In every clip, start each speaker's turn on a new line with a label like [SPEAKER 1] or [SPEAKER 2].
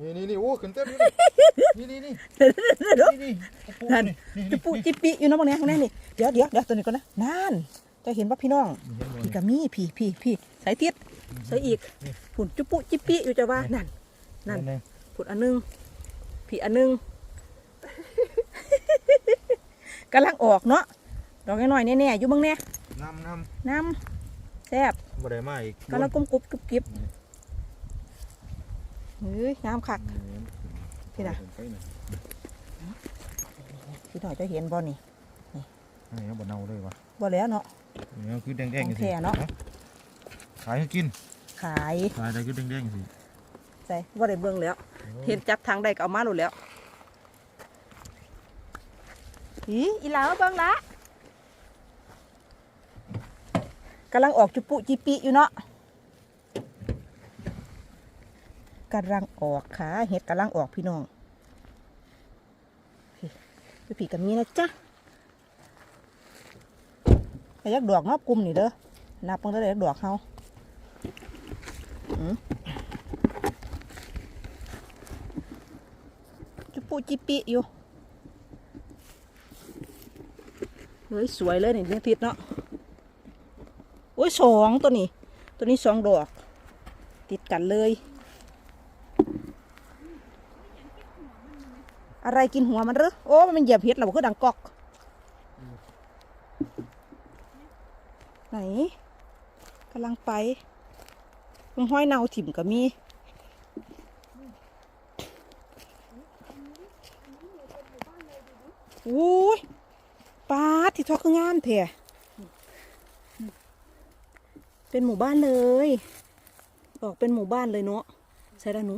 [SPEAKER 1] นี่นี่นี่โอ้ขึ้นเต็มเลยนี่นี่นี่นี่นี่ปู
[SPEAKER 2] นั่น
[SPEAKER 1] นี่นี่
[SPEAKER 2] จุปุจิปิอยู่เนาะบางแน่ข้างในนี่เดี๋ยวเดี๋ยวเดี๋ยวตัวนี้ก่อนนะนั่นจะเห็นว่าพี่น้องพี่กะมีพี่พี่พี่ใส่ทิศใส่อีกผุนจุปุจิปิอยู่จะว่านั่นนั่นผุนอันหนึงพี่อันหนึงกำลังออกเนาะดอกน้อยๆแน่ๆอยู่เบางแน่
[SPEAKER 1] น้ำน้
[SPEAKER 2] น้ำแซ่บำ
[SPEAKER 1] บ่ได้มาอีก
[SPEAKER 2] กำลังกรุบกรุบกรุบกริบ เฮ้ยน้ำคักพี่น่ะพี่หน่อยจะเห็นบ่นี่
[SPEAKER 1] นี่บ่เน่าเลยวะ
[SPEAKER 2] บ่แล้วเนาะ
[SPEAKER 1] นี่คือแดง
[SPEAKER 2] ของ
[SPEAKER 1] ๆ
[SPEAKER 2] แท้เนาะ
[SPEAKER 1] ขายให้กิน
[SPEAKER 2] ขาย
[SPEAKER 1] ขายได้คือแดงๆสิ
[SPEAKER 2] ใส่บ่ได้เบิ่งแล้ว เห็นจับทางใดก็เอามาหลุดแล้วอีอีหลามาเบิ่งละกำลังออกจุปุจิปิอยู่เนาะ กำลังออกขาเห็ดกำลังออกพี่น้องพี่พี่ปีกับมีนะจ๊ะไปยักดอกเนาะกลุ่มนี่เด้อนับเพิ่งได้ยักดอกเฮาจุปุจิปิอยู่เฮ้ยสวยเลยนี่เลี้ยงทิศเนาะโอ้ยสองตัวนี้ ตัวนี้สองดอก ติดกันเลย อะไรกินหัวมันหรือโอ้มันเหยียบเห็ดเราคือดังกอก ไหนกำลังไปมันห้อยเนาถิ่มก็มีอุ้ยปลาที่ทอคืองามเถอะเป็นหมู่บ้านเลยออกเป็นหมู่บ้านเลยเนาะใช่แล้วหนู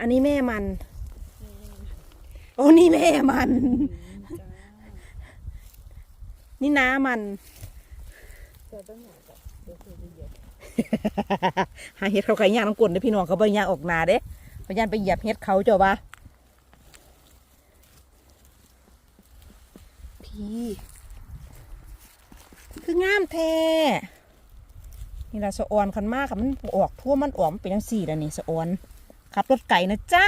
[SPEAKER 2] อันนี้แม่มัน โอ้นี่แม่มัน นี่น้ามันหาเห็ดเขาไก่ย่างน้ำกลนเด้พี่น้องเขาไปย่างออกนาเด้พยานไปเหยียบเห็ดเขาเจ้าปะพี่ คืองามแท้ นี่ละสะออนคันมากค่ะมันออกทั่วมันออกมันเป็นยังสี่แล้วนี่สะออนขับรถไก่นะจ๊ะ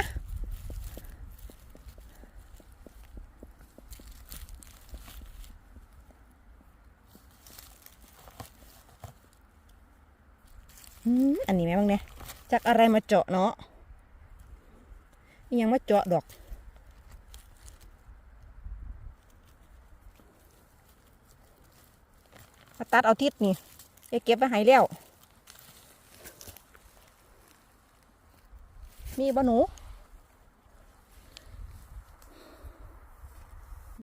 [SPEAKER 2] อันนี้แม่บ้างเนี่ยจากอะไรมาเจาะเนาะยังมาเจาะดอกมาตัดเอาทิศนี่ ไปเก็บไว้ให้แล้ว มีบ่หนู